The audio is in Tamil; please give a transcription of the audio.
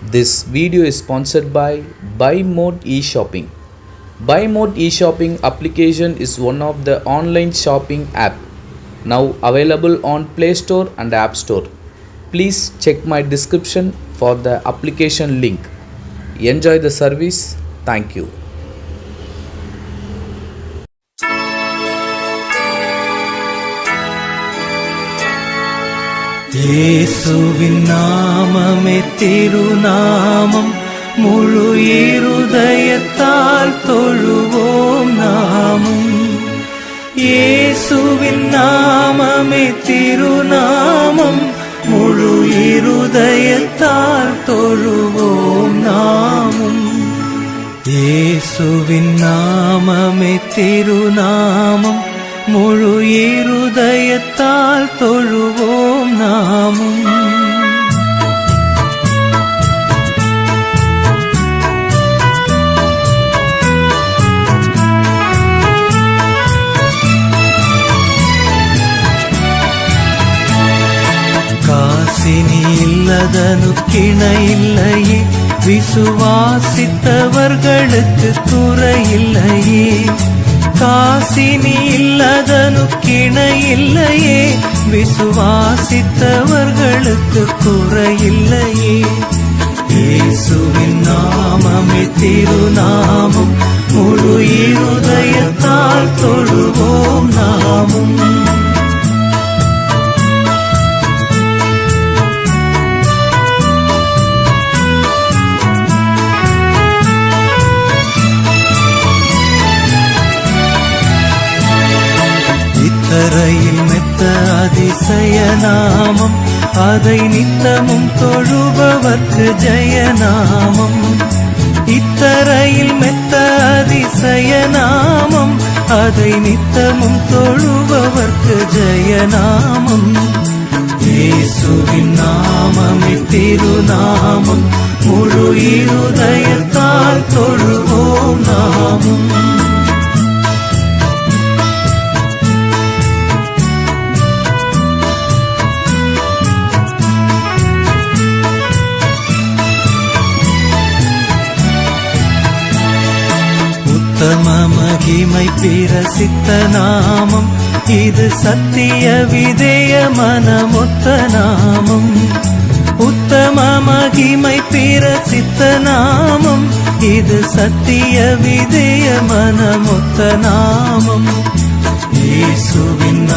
This video is sponsored by Buy Mode e-shopping. Buy Mode e-shopping application is one of the online shopping app now available on Play Store and App Store. Please check my description for the application link. Enjoy the service. Thank you. இயேசுவின் நாமமே திருநாமம் முழு இருதயத்தால் தொழுவோம் நாமும். இயேசுவின் நாமமே திருநாமம் முழு இருதயத்தால் தொழுவோம் நாமும். இயேசுவின் நாமமே திருநாமம் முழு இருதயத்தால் தொழுவோம் விசுவாசினி இல்லதனு கிணையில்லையே. விசுவாசித்தவர்களுக்கு துறையில்லையே. காசினி இல்லதனு கிணையில்லையே. விசுவாசித்தவர்களுக்கு குறையில்லையே நாமம் அதை நித்தமும் தொழுபவர்க்கு ஜெயநாமம். இத்தரையில் மெத்த அதிசய நாமம் அதை நித்தமும் தொழுபவர்க்கு ஜெயநாமம். இயேசுவின் நாமமே திருநாமம். முழு இருதயத்தால் தொழுவோம் நாமம். உத்தம மகிமை பிரசித்த நாமம். இது சத்திய விதேய மனமொத்த நாமம். உத்தம மகிமை பிரசித்த நாமம். இது சத்திய விதேய மனமொத்த நாமம். இயேசுவின்